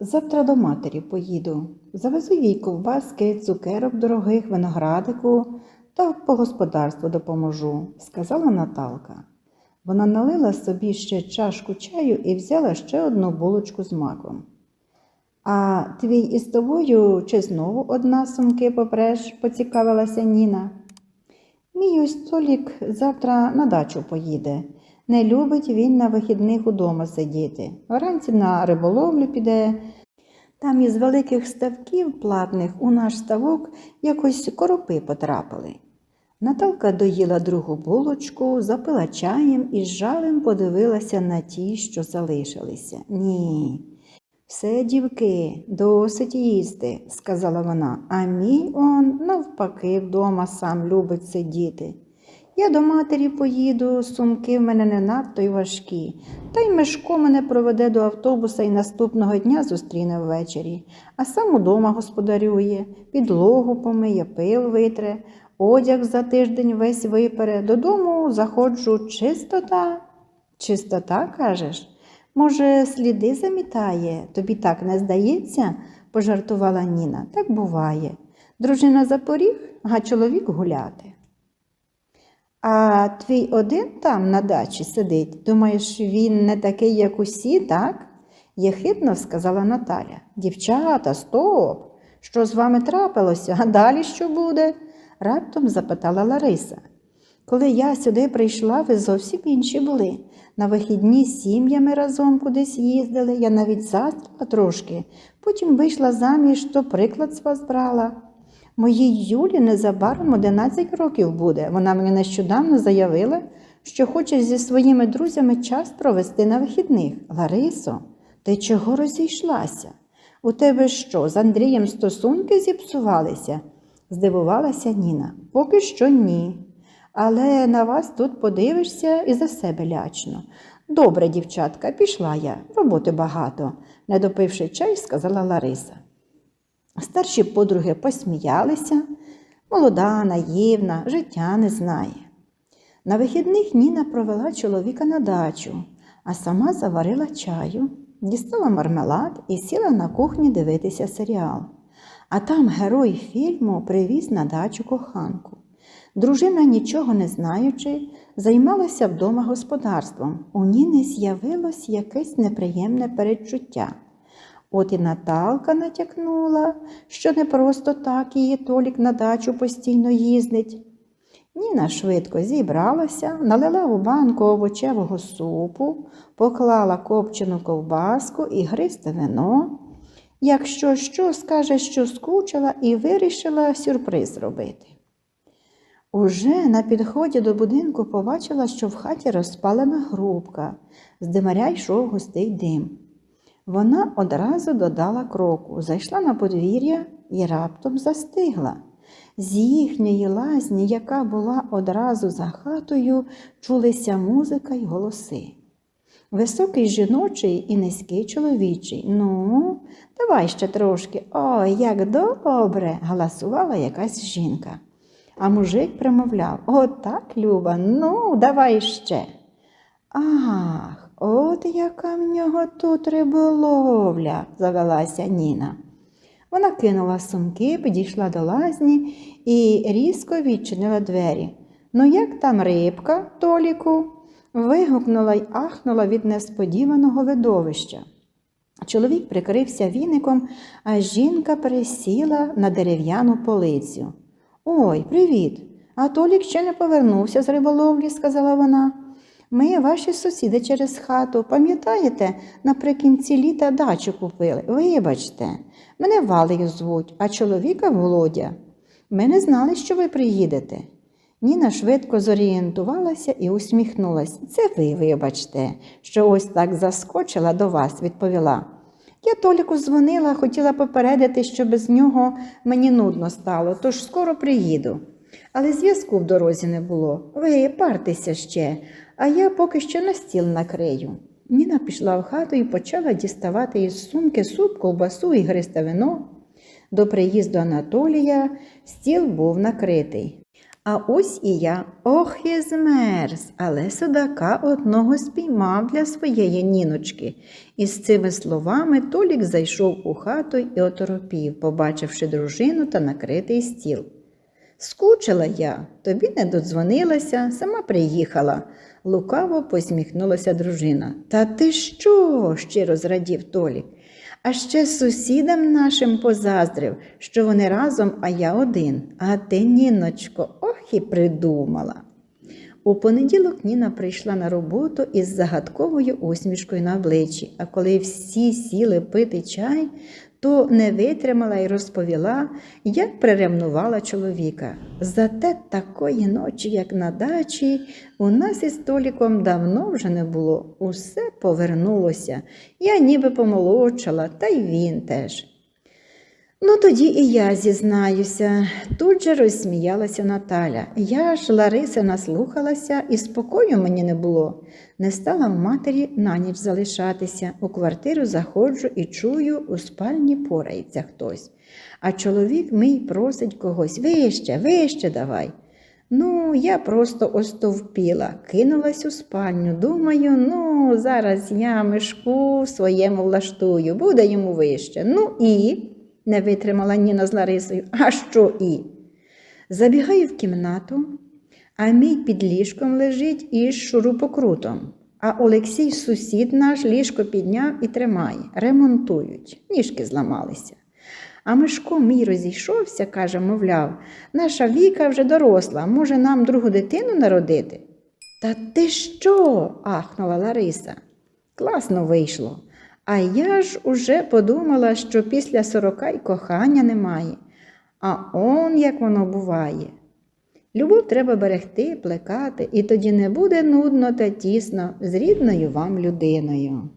Завтра до матері поїду. Завезу їй ковбаски, цукерок дорогих, виноградику та по господарству допоможу, сказала Наталка. Вона налила собі ще чашку чаю і взяла ще одну булочку з маком. А твій із тобою чи знову одна сумки попреш? поцікавилася Ніна. Мій ось Толік завтра на дачу поїде. Не любить він на вихідних удома сидіти. Вранці на риболовлю піде. Там із великих ставків платних у наш ставок якось коропи потрапили. Наталка доїла другу булочку, запила чаєм і з жалем подивилася на ті, що залишилися. Ні. Все, дівки, досить їсти, сказала вона, а мій он навпаки вдома сам любить сидіти. Я до матері поїду, сумки в мене не надто й важкі. Та й Мишко мене проведе до автобуса і наступного дня зустріне ввечері, а сам удома господарює, підлогу помиє, пил витре, одяг за тиждень весь випере, додому заходжу чистота. Чистота, кажеш? Може, сліди замітає? Тобі так не здається? пожартувала Ніна. Так буває. Дружина за поріг, а чоловік гуляти. А твій один там на дачі сидить. Думаєш, він не такий, як усі, так? єхидно сказала Наталя. Дівчата, стоп! Що з вами трапилося? А далі що буде? раптом запитала Лариса. Коли я сюди прийшла, ви зовсім інші були. На вихідні з сім'ями разом кудись їздили, я навіть застріла трошки. Потім вийшла заміж, то приклад з вас брала. Моїй Юлі незабаром 11 років буде. Вона мені нещодавно заявила, що хоче зі своїми друзями час провести на вихідних. Ларисо, ти чого розійшлася? У тебе що, з Андрієм стосунки зіпсувалися? здивувалася Ніна. Поки що ні. Але на вас тут подивишся і за себе лячно. Добре, дівчатка, пішла я, роботи багато, не допивши чай, сказала Лариса. Старші подруги посміялися, молода, наївна, життя не знає. На вихідних Ніна провела чоловіка на дачу, а сама заварила чаю, дістала мармелад і сіла на кухні дивитися серіал. А там герой фільму привіз на дачу коханку. Дружина, нічого не знаючи, займалася вдома господарством. У Ніни з'явилось якесь неприємне передчуття. От і Наталка натякнула, що не просто так її Толік на дачу постійно їздить. Ніна швидко зібралася, налила у банку овочевого супу, поклала копчену ковбаску і гристе вино. Якщо що, скаже, що скучила і вирішила сюрприз робити. Уже на підході до будинку побачила, що в хаті розпалена грубка, з димаря йшов густий дим. Вона одразу додала кроку, зайшла на подвір'я і раптом застигла. З їхньої лазні, яка була одразу за хатою, чулися музика й голоси. Високий жіночий і низький чоловічий. Ну, давай ще трошки. Ой, як добре, галасувала якась жінка. А мужик примовляв Отак, Люба, ну, давай ще. Ах, от яка в нього тут риболовля, завелася Ніна. Вона кинула сумки, підійшла до лазні і різко відчинила двері. Ну, як там рибка, Толіку? вигукнула й ахнула від несподіваного видовища. Чоловік прикрився віником, а жінка пересіла на дерев'яну полицю. Ой, привіт! А Толік ще не повернувся з риболовлі, сказала вона. Ми ваші сусіди через хату, пам'ятаєте, наприкінці літа дачу купили. Вибачте, мене Валею звуть, а чоловіка Володя. Ми не знали, що ви приїдете. Ніна швидко зорієнтувалася і усміхнулась. Це ви, вибачте, що ось так заскочила до вас, відповіла. Я Толіку дзвонила, хотіла попередити, що без нього мені нудно стало, тож скоро приїду. Але зв'язку в дорозі не було. Ви партеся ще, а я поки що на стіл накрию. Ніна пішла в хату і почала діставати із сумки суп, ковбасу і гристе вино. До приїзду Анатолія стіл був накритий. А ось і я, ох і змерз, але судака одного спіймав для своєї ніночки. І з цими словами Толік зайшов у хату і оторопів, побачивши дружину та накритий стіл. Скучила я, тобі не додзвонилася, сама приїхала. Лукаво посміхнулася дружина. Та ти що? щиро зрадів Толік. А ще сусідам нашим позаздрив, що вони разом, а я один. А ти, Ніночко, ох і придумала. У понеділок Ніна прийшла на роботу із загадковою усмішкою на обличчі, а коли всі сіли пити чай, то не витримала і розповіла, як приревнувала чоловіка. Зате такої ночі, як на дачі, у нас із Толіком давно вже не було. Усе повернулося. Я ніби помолодшала, та й він теж. Ну, тоді і я зізнаюся, тут же розсміялася Наталя. Я ж Лариси наслухалася, і спокою мені не було. Не стала в матері на ніч залишатися. У квартиру заходжу і чую, у спальні порається хтось. А чоловік мій просить когось вище, вище давай. Ну, я просто остовпіла, кинулась у спальню. Думаю, ну, зараз я мишку своєму влаштую, буде йому вище. Ну і не витримала Ніна з Ларисою. А що і? Забігаю в кімнату, а мій під ліжком лежить із шурупокрутом. А Олексій, сусід наш, ліжко підняв і тримає, ремонтують, ніжки зламалися. А Мишко мій розійшовся, каже, мовляв, наша Віка вже доросла, може нам другу дитину народити? Та ти що? ахнула Лариса. Класно вийшло. А я ж уже подумала, що після сорока й кохання немає. А он як воно буває. Любов треба берегти, плекати, і тоді не буде нудно та тісно з рідною вам людиною.